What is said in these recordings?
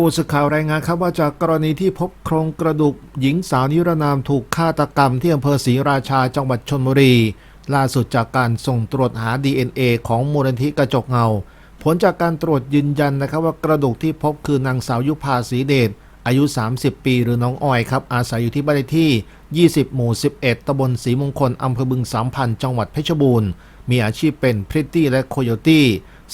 ผู้สื่อข่าวรายงานครับว่าจากกรณีที่พบโครงกระดูกหญิงสาวนิรนามถูกฆาตกรรมที่อำเภอศรีราชาจังหวัดชนบุรี ล่าสุดจากการส่งตรวจหา DNA ของมูลนิธิกระจกเงา ผลจากการตรวจยืนยันนะครับว่ากระดูกที่พบคือนางสาวยุพาศรีเดชอายุ 30 ปี หรือน้องออยครับ อาศัยอยู่ที่บ้านเลขที่ 20 หมู่ 11ตำบลศรีมงคลอำเภอบึงสามพันจังหวัดเพชรบูรณ์มีอาชีพเป็นพริตตี้และโคโยตี้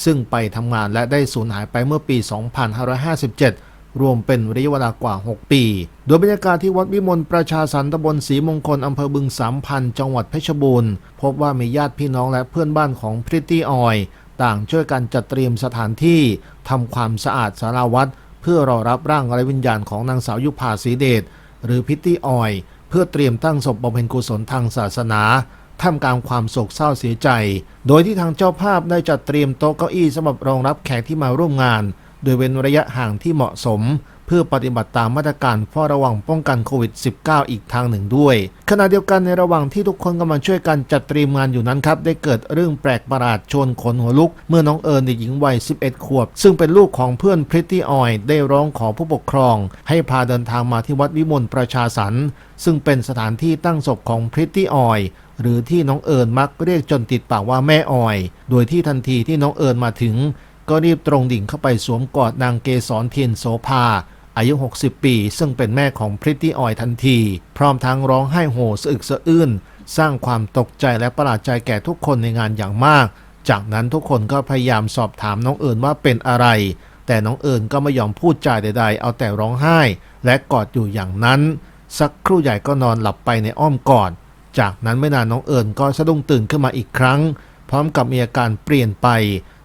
ซึ่งไปทำงานและได้สูญหายไปเมื่อปี 2557 รวมเป็นระยะเวลากว่า 6 ปี โดยบรรยากาศที่วัดวิมลประชาสรรตำบลศรีมงคลอำเภอบึงสามพันจังหวัดเพชรบูรณ์ พบว่ามีญาติพี่น้องและเพื่อนบ้านของพริตตี้ออย ต่างช่วยกันจัดเตรียมสถานที่ทำความสะอาดสาราวัดเพื่อรอรับร่างไร้วิญญาณของนางสาวยุพาศรีเดชหรือพิตตี้ออย เพื่อเตรียมตั้งศพบำเพ็ญกุศลทางศาสนา ท่ามกลางความโศกเศร้าเสียใจ โดยที่ทางเจ้าภาพได้จัดเตรียมโต๊ะเก้าอี้สำหรับรองรับแขกที่มาร่วมงาน โดยเว้นระยะห่างที่เหมาะสม เพื่อปฏิบัติตามมาตรการเฝ้าระวังป้องกันโควิด -19 อีกทางหนึ่งด้วย ขณะเดียวกันในระหว่างที่ทุกคนกำลังช่วยกันจัดเตรียมงานอยู่นั้นครับ ได้เกิดเรื่องแปลกประหลาดชวนขนหัวลุก เมื่อน้องเอิญเด็กหญิงวัย 11 ขวบ ซึ่งเป็นลูกของเพื่อนพริตตี้ออยได้ร้องขอผู้ปกครอง ให้พาเดินทางมาที่วัดวิมลประชาสรรค์ซึ่งเป็นสถานที่ตั้งศพของพริตตี้ออยหรือที่น้องเอิญมักเรียกจนติดปากว่าแม่ออย โดยที่ทันทีที่น้องเอิญมาถึง ก็รีบตรงดิ่งเข้าไปสวมกอดนางเกษรเทียนโสภา อายุ 60 ปี ซึ่งเป็นแม่ของพริตตี้ออยทันที พร้อมทั้งร้องไห้โฮสะอึกสะอื้นสร้างความตกใจและประหลาดใจแก่ทุกคนในงานอย่างมาก จากนั้นทุกคนก็พยายามสอบถามน้องเอิญว่าเป็นอะไร แต่น้องเอิญก็ไม่ยอมพูดจาใด ๆ เอาแต่ร้องไห้ และกอดอยู่อย่างนั้น สักครู่ใหญ่ก็นอนหลับไปในอ้อมกอด จากนั้นไม่นานน้องเอิญก็สะดุ้งตื่นขึ้นมาอีกครั้ง พร้อมกับมีอาการเปลี่ยนไป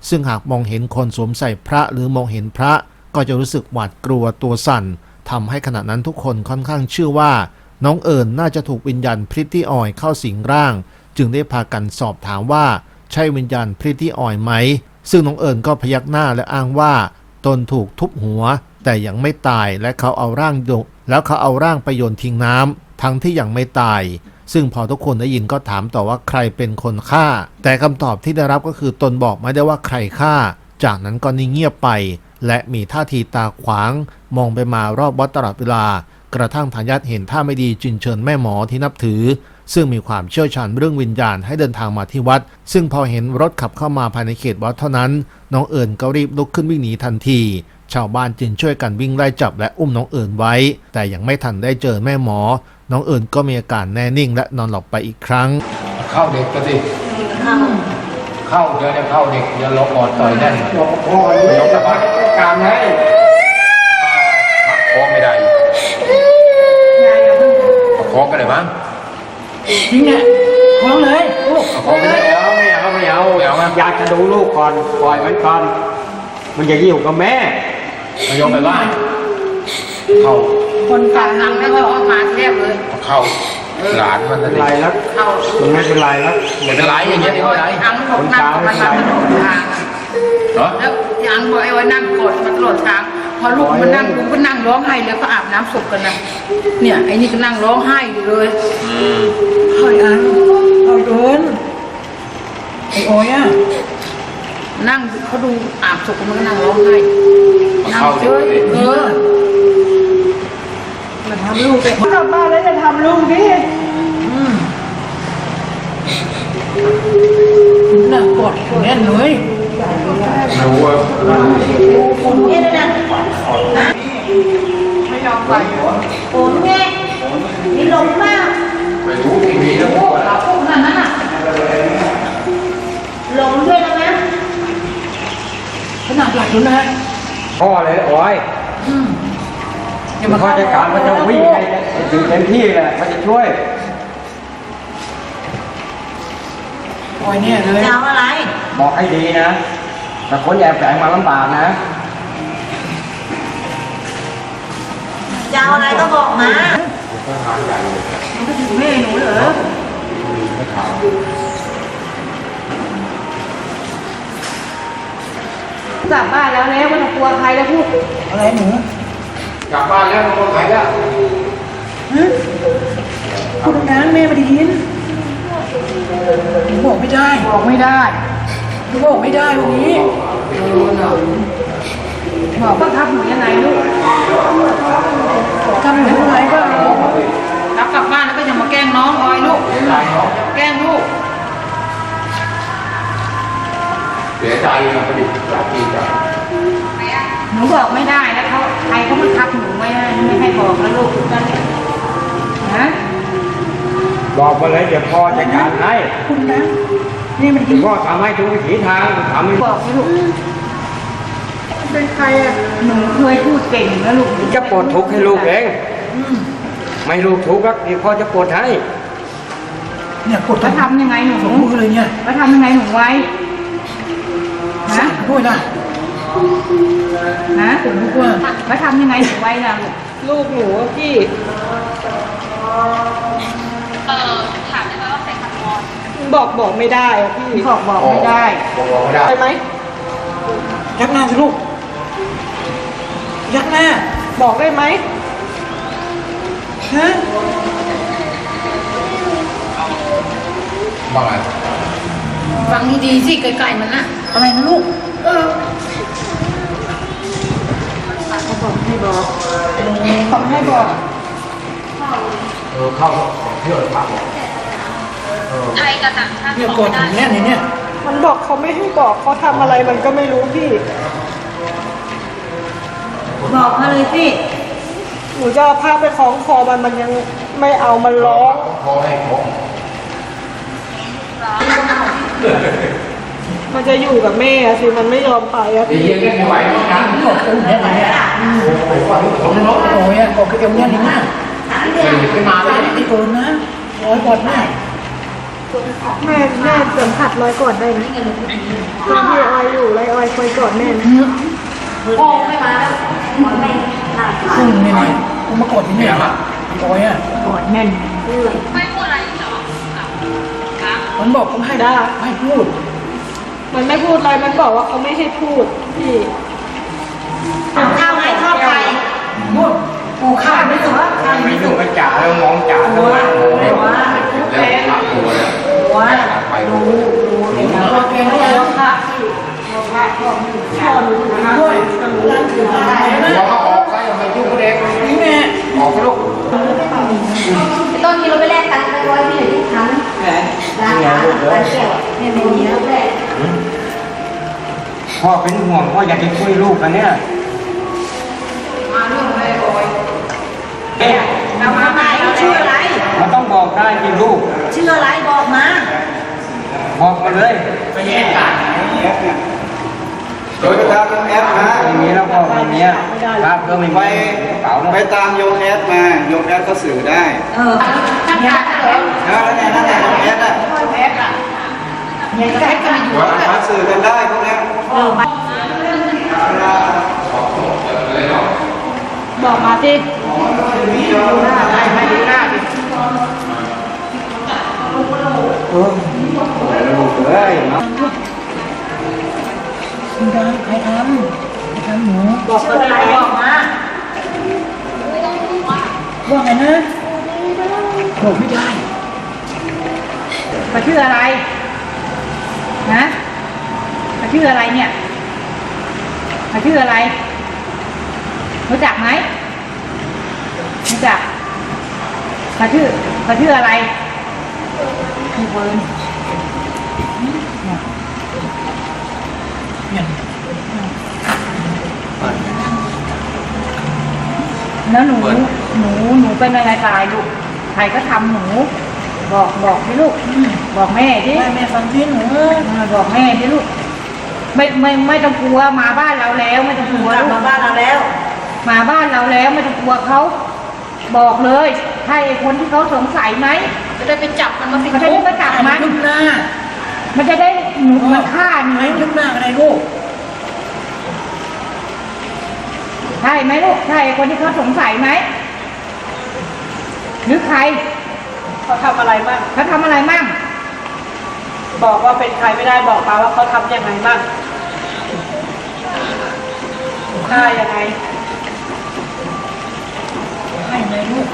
ซึ่งหากมองเห็นคนสวมใส่พระหรือมองเห็นพระก็จะรู้สึกหวาดกลัวตัวสั่นทำให้ขณะนั้นทุกคนค่อนข้างเชื่อว่า น้องเอิญน่าจะถูกวิญญาณพริตตี้ออยเข้าสิงร่าง จึงได้พากันสอบถามว่า ใช่วิญญาณพริตตี้ออยไหม ซึ่งน้องเอิญก็พยักหน้าและอ้างว่า ตนถูกทุบหัว แต่ยังไม่ตายและเขาเอาร่างโยแล้วเขาเอาร่างไปโยนทิ้งน้ำทั้งที่ยังไม่ตาย ซึ่งพอทุกคนได้ยินก็ถามต่อว่าใครเป็นคนฆ่า แต่คำตอบที่ได้รับก็คือตนบอกไม่ได้ว่าใครฆ่า จากนั้นก็นิ่งเงียบไป และมีท่าทีตาขวาง มองไปมารอบวัดตลอดเวลา กระทั่งทายาทเห็นท่าไม่ดีจึงเชิญแม่หมอที่นับถือ ซึ่งมีความเชี่ยวชาญเรื่องวิญญาณให้เดินทางมาที่วัด ซึ่งพอเห็นรถขับเข้ามาภายในเขตวัดเท่านั้น น้องเอิญก็รีบลุกขึ้นวิ่งหนีทันทีชาวบ้านจึงช่วยกันวิ่งไล่จับและอุ้มน้องเอิญไว้ แต่ยังไม่ทันได้เจอแม่หมอ น้องเอิญก็มีอาการแน่นิ่งและนอนหลับไปอีกครั้ง เข้าเด็กก็สิเข้าเดี๋ยวจะเข้าเด็กอย่าลงออดต่อยแน่นหลวงพ่อนี่ยกสะพานการให้โค้งไม่ได้โค้งกันเลยมั้งจริงเนี่ยฟ้องเลยลูกโค้งไม่ได้ไม่เอาไม่เอาไม่เอาไม่เอามั้งอยากจะดูลูกก่อนปล่อยมันก่อนมันจะยิ่งกับแม่มายกไปบ้านเข้า คนกลางนั่งแล้วก็ออกมาเรียบเลยเข้าหลานมันเป็จะนดิไรแล้วเข้ามันไม่เป็นไรแล้วเหมือนอะไรอย่างเงี้ยที่ไม่ได้อังบอกนั่งกับมันมาตลอดทางเหรอแล้วยังบอกไอ้ว่านั่งกดมาตลอดทางพอลูกมันนั่งลูกก็นั่งร้องไห้แล้วก็อาบน้ำศพกันนะเนี่ยไอ้นี่ก็นั่งร้องไห้อยู่เลยอืมเฮ้ยอังเอาโดนไอ้โอ้ยอะนั่งเขาดูอาบศพกันมันก็นั่งร้องไห้นั่งเข้าเฉเด็กยเออมา ทำลูกไปกลับบ้านแล้วจะทำลูกดิอืมน่ากอดแน่นเลยไม่รู้ว่าผมเนี่ยนะนะไม่ยอมไปผมเนี่ยมีหลงมากไม่รู้ทีวีแล้วโอ้เราพูดขนาดนั้นอะหลงด้วยนะนะขนาดหลักอยู่นะ พ่อเลยโอ้ย อืมอย่า มั มาน ข้าราชการมันจะวิ่งให้ถึงเต็มที่แหละมันจะช่วยโอ้ยเนี่ยเลย จะเอาอะไร บอกให้ดีนะแต่คนแอบแฝงมาลำบากนะ จะเอาอะไรก็บอกมามันก็ถึงแม่หนูเหรอกลับบ้านแล้วแล้วมันกลัวใครแล้วพูดอะไรหนู กลับบ้านแล้วคนไทยแล้วพูดดังๆแม่ไม่ได้ยินหนูบอกไม่ได้บอกไม่ได้หนูบอกไม่ได้วันนี้บอกว่าทับหนูยังไงลูกทำหนูยังไงก็รับก บอกมาเลยเดี๋ยวพ่อจัดการให้คุณนะ นี่มันเดี๋ยวพ่อทำให้ทุกวิถีทางทำให้บอกให้ลูกเป็นใครอะหนูเคยพูดเก่งนะลูกจะปลดทุกข์ให้ลูกเองไม่ลูกทุกข์แล้วเดี๋ยวพ่อจะปลดให้ เนี่ยกดแล้วทำยังไงหนูสองมือเลยเนี่ยแล้วทำยังไงหนูไว้นะด้วยนะนะผมนึกว่าแล้วทำยังไงหนูไว้ล่ะลูก ลูกหนูอะพี่บอกบอกไม่ได้อะพี่พี่บอกบอกไม่ได้ บอกไม่ได้ไปไหมยักหน้าสิลูก ยักหน้า บอกได้ไหมฮะบ้างไงฟังดีๆสิไกลๆมันนะอะไรนะลูกเขาบอกให้บอกเขาให้บอก เออเข้า เที่ยวพักเนี่ยกดถึงแน่นเลยเนี่ยมันบอกเขาไม่ให้บอกเขาทำอะไรมันก็ไม่รู้พี่ บอกมาเลยสิหนูจะเอาผ้าไปคล้องคอมันมันยังไม่เอามันร้องพอให้ของมันจะอยู่กับแม่อะสิมันไม่ยอมไปอะดีเย็นก็ไม่ไหวเหมือนกันกดตรงแน่นเลยเนี่ยโอ้ยว่าทุกคนเนาะโอ้ยกดคือเอวเนี่ยนี่มาก ตื่นขึ้นมาเลยไม่เกินนะร้อยกดมากแม่แม่สัมผัสรอยกอดได้ไหมตอนที่ออยอยู่ไรออยคอยกอดแม่นะซึ่งเนี่ยนะกูมากดที่เนี่ยโอ้ยอะกอดแน่นมันบอกผมให้ได้ให้พูด มันไม่พูดอะไรมันบอกว่าเขาไม่ให้พูดพี่ข้าวไหมชอบใครพูด กูฆ่าไม่ถูกไม่ถูกก็จ่าแล้วมองจ่าแล้วนะแล้วพักตัวแล้วว่าไปดูเราแกงไม่ได้แล้วค่ะด้วยหัวเขาออกก็ยังไม่ยุ่งเด็กนี่แม่ออกลูกต้นที่เราไปแลกตังค์ไปร้อยพี่หนึ่งที่ทันแหมราคาร้านเกี่ยวเนี่ยไม่มีแล้วแหละพ่อเป็นห่วงพ่ออยากจะช่วยลูกกันเนี่ยมาเเอ๊ะเอามาไหนชื่ออะไร มันต้องบอกได้ที่ลูก ชื่ออะไรบอกมา บอกมาเลยโดยตามโยมแอดนะอย่างนี้แล้วก็อย่างเนี้ยภาพก็ไม่ไปมีกระเป๋าไปนะตามโยมแอดมาโยมแอดก็สื่อได้ เออเนี่ยนะนั่นแหละนั่นแหละโยมแอดน่ะแพ้อะเนี่ยแพ้ก็อยู่มาสื่อกันได้พวกเนี้ยเออมา บอกมาสิดูหน้าไปไปดูหน้าดิเอ้ยเนาะคุณดาใครทำใครทำหนูบอกมาอะไรบอกมาว่าไงนะบอกไม่ได้เขาชื่ออะไรนะเขาชื่ออะไรเนี่ยเขาชื่ออะไร รู้จักไหมรู้จักเขาชื่อเขาชื่ออะไรชื่อเฟิร์นเนี่ยแล้วหนู หนู หนูเป็นอะไรตายลูก ใครก็ทำหนู บอกบอกให้ลูก บอกแม่ดิแม่แม่ฟังที่หนูเออบอกแม่ดิลูก ไม่ไม่ไม่ต้องกลัวมาบ้านเราแล้ว ไม่ต้องกลัวกลับลูมากบ้านเราแล้ว มาบ้านเราแล้วไม่ต้องกลัวเขาบอกเลยให้ไอ้คนที่เขาสงสัยไหม จะได้ไปจับมันมาสิเขาจะได้ไปจับมันลึกหน้ามันจะได้หนูมันฆ่าหนูไหนลึกหน้าอะไรลูกใช่ไหมลูกใช่ไอ้คนที่เขาสงสัยไหมหรือใครเขาทำอะไรบ้างเขาทำอะไรมั่งบอกว่าเป็นใครไม่ได้บอกมาว่าเขาทำยังไงบ้างฆ่ายังไง ให้ไหมลูก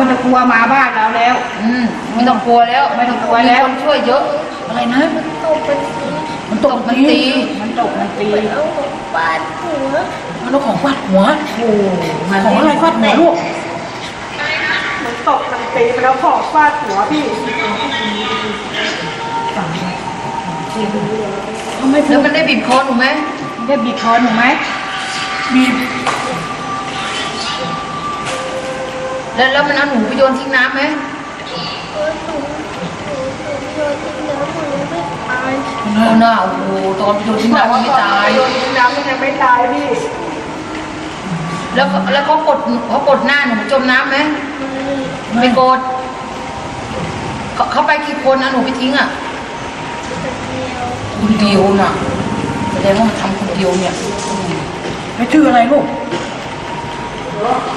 มันจะกลัวมาบ้านเราแล้ว อืมไม่ต้องกลัวแล้วไม่ต้องกลัวแล้วช่วยเยอะ อะไรนะโตเป็นมันตกมันตีมันตกมันตีปาดหัวมันเอาของฟาดหัวโอ้มันของอะไรฟาดหัวลูกมันตกมันตีไปแล้วของฟาดหัวพี่ทำไมถึแล้งวมันได้บีบคอหนูไหมได้บีบคอหนูไหมบีบ แล้วแล้วมันเอาหนูไปโยนทิ้งน้ำไหมตายโอ้น่าโอ้โหตอนโยนทิ้งน้ำมันไม่ตาย โยนทิ้งน้ำมันยังไม่ตายพี่ แล้วเขาแล้วเขากดเขากดหน้าหนูจมน้ำไหมไม่กดเขาเขาไปกี่คนนะหนูไปทิ้งอะ คนเดียวน่ะแสดงว่าทำคนเดียวเนี่ย ไม่ชื่ออะไรลูก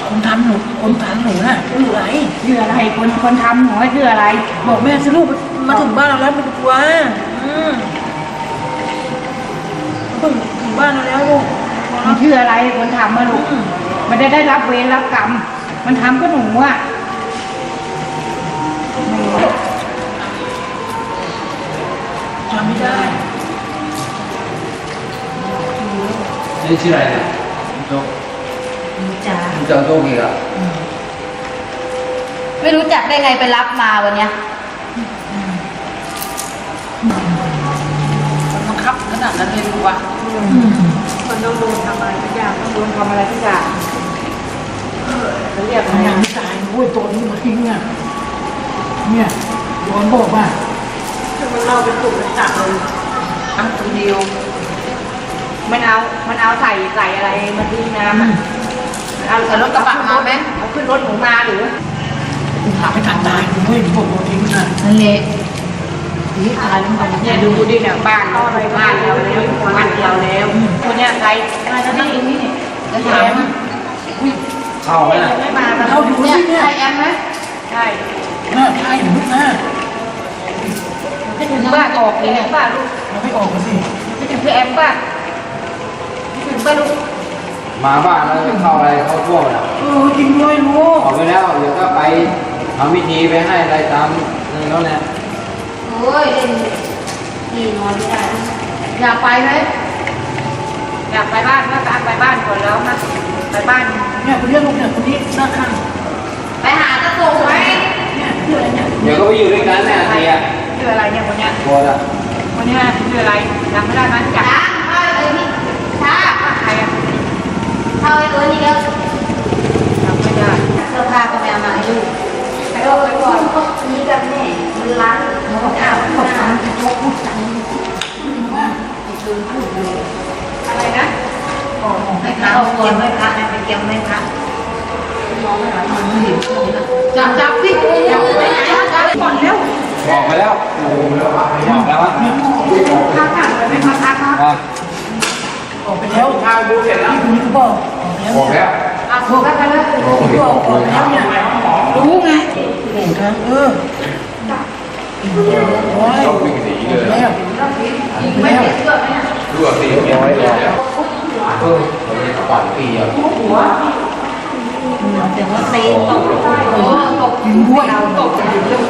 คนทำหนูคนทำหนูน่ะชื่ออะไรชื่ออะไรคนคนทำหนูว่าชื่ออะไร บอกแม่สิลูกมาถึงบ้านเราแล้วไม่ต้องกลัวอืมเพิ่งถึงบ้านเราแล้วลูกมันชื่ออะไรคนทำมาลูกมันได้ได้รับเวรรับกรรม มันทำก็หนูอะไม่รู้จำไม่ได้นี่ชื่ออะไรเนี่ย โจ๊กจ้าเจ้าโจ๊กอีกอะไม่รู้จักได้ไงไปรับมาวันเนี้ยมันบังคับขนาดนั้นเลยลูกวะมันต้องโดนทำอะไรทุกอย่างต้องโดนทำอะไรทุกอย่างเขาเรียกอะไรยังไม่ตายโอ้ยตัวนี้มาทิ้งอะเนี่ยโดนบอกว่าคือมันเราเป็นกลุ่มเป็นจักรเลยทำคนเดียวมันเอา มันเอาใส่ใส่อะไรมาทิ้งน้ำอะ เอาเอารถกระบะมาไหมเอาขึ้นรถหนูมาหรือหาไม่ทันตายเว้ยพวกโดนทิ้งอะนั่นแหละนี่ตายแล้วมันเนี่ยดูดิเนี่ยบ้านเราบ้านเราแล้วบ้านเราแล้วคนเนี้ยใครมาแล้วนี่นี่จะถามเข้าไหมน่ะไม่มาเข้าอยู่เนี่ยที่เนี่ยใช่แอมไหมใช่น่าใช่ลูกนะไม่ถึงบ้านออกเลยเนี่ยบ้านลูกเราไม่ออกกันสิไม่ถึงพี่แอมบ้านไม่ถึงบ้านลูก มาบ้านแล้วจะเข้าอะไรเข้าทั่วไปน่ะเออจริงด้วยลูกออกไปแล้วเดี๋ยวก็ไปทำพิธีไปให้อะไรตามนั่นแล้วเนี่ยโอ้ยเล่นนี่นอนไม่ได้อยากไปไหมอยากไปบ้านถ้าตามไปบ้านก่อนแล้วนะไปบ้านเนี่ยคนนี้ลูกเนี่ยคนนี้หน้าข้างไปหาตะโกงไหมเนี่ยชื่ออะไรเนี่ยเดี๋ยวก็ไปอยู่ด้วยกันแน่เตียชื่ออะไรเนี่ยคนเนี้ยโบละคนเนี้ยชื่ออะไรจำไม่ได้ไหมจัก ช้าเข้าเลยพี่ช้า ใครอะ เข้าไอ้ตัวนี้แล้วจำไม่ได้เสื้อผ้าก็ไม่เอามาให้ลูกไปเอาไปก่อนนี่กันแม่มันล้างเขาบอกอ้าวเขาทำจะพูดจังอะไรนะไม่พระเอาก่อนไม่พระไปเกี่ยวไม่พระจับจับสิจับไปไหนจับก่อนเร็วบอกไปแล้วบอกแล้วว่าพาขังไปไหมพาพาพาอะออกไปแล้วทางดูเสร็จแล้วบอก ออกแล้วบอกเนี่ยแล้วอะถูกแล้วกันแล้วบอกออกแล้วเนี่ยรู้ไงโอ้ทางเออโอ้ยต้องวิ่งหนีเลยแล้วไม่แล้วเห็นเกิดไหมเนี่ยรั่วตีร้อยแล้วเออผมจะปั่นปีอะแต่ว่าเซนตกโอ้ตกยิงด้วยตกเรื่องมองส